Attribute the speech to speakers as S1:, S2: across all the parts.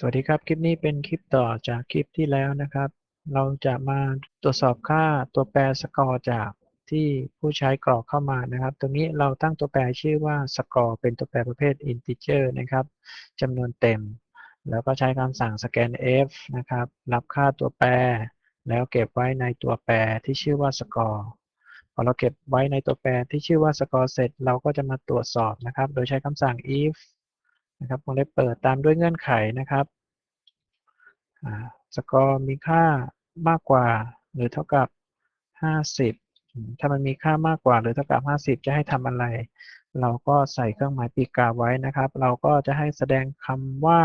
S1: สวัสดีครับ คลิปนี้เป็นคลิปต่อจากคลิปที่แล้วนะครับ เราจะมาตรวจสอบค่าตัวแปรสกอร์จากที่ผู้ใช้กรอกเข้ามานะครับ ตรงนี้เราตั้งตัวแปรชื่อว่าสกอร์เป็นตัวแปรประเภท integer นะครับจำนวนเต็ม แล้วก็ใช้คำสั่ง scan f นะครับ รับค่าตัวแปร แล้วเก็บไว้ในตัวแปรที่ชื่อว่าสกอร์พอเราเก็บไว้ในตัวแปรที่ชื่อว่าสกอร์เสร็จ เราก็จะมาตรวจสอบนะครับ โดยใช้คำสั่ง if นะครับวงเล็บเปิดตามด้วยเงื่อนไขนะครับสกอร์มีค่ามากกว่าหรือเท่ากับ 50 ถ้ามันมีค่ามากกว่าหรือเท่ากับ 50 จะให้ทำอะไร เราก็ใส่เครื่องหมายปีกกาไว้นะครับ เราก็จะให้แสดงคำว่า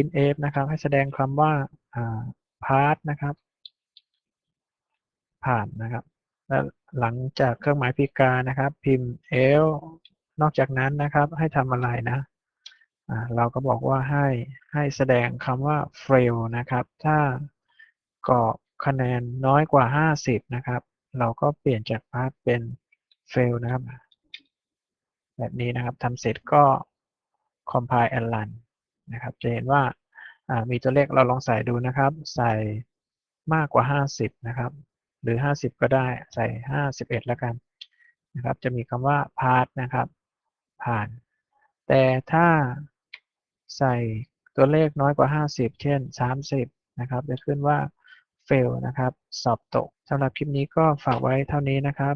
S1: in f นะครับ ให้แสดงคำว่า part นะครับ ผ่านนะครับ แล้วหลังจากเครื่องหมายปีกานะครับ พิมพ์ l นอกจากนั้นนะครับให้ทำอะไรนะเราก็บอกว่าให้ให้แสดงคำว่า fail นะครับ ถ้ากรอคะแนนน้อยกว่า 50 นะครับ เราก็เปลี่ยนจาก pass เป็น fail นะครับ แบบนี้นะครับทำเสร็จก็ compile and run นะครับ จะเห็นว่ามีตัวเลขเราลองใส่ดูนะครับ ใส่มากกว่า 50 นะครับ หรือ 50 ก็ได้ใส่ 51 แล้วกันนะครับ จะมีคำว่า pass นะครับ ผ่าน แต่ถ้าใส่ตัวเลขน้อยกว่า 50 เช่น 30 นะครับ จะขึ้นว่า fail นะครับ สอบตกสำหรับคลิปนี้ก็ฝากไว้เท่านี้นะครับ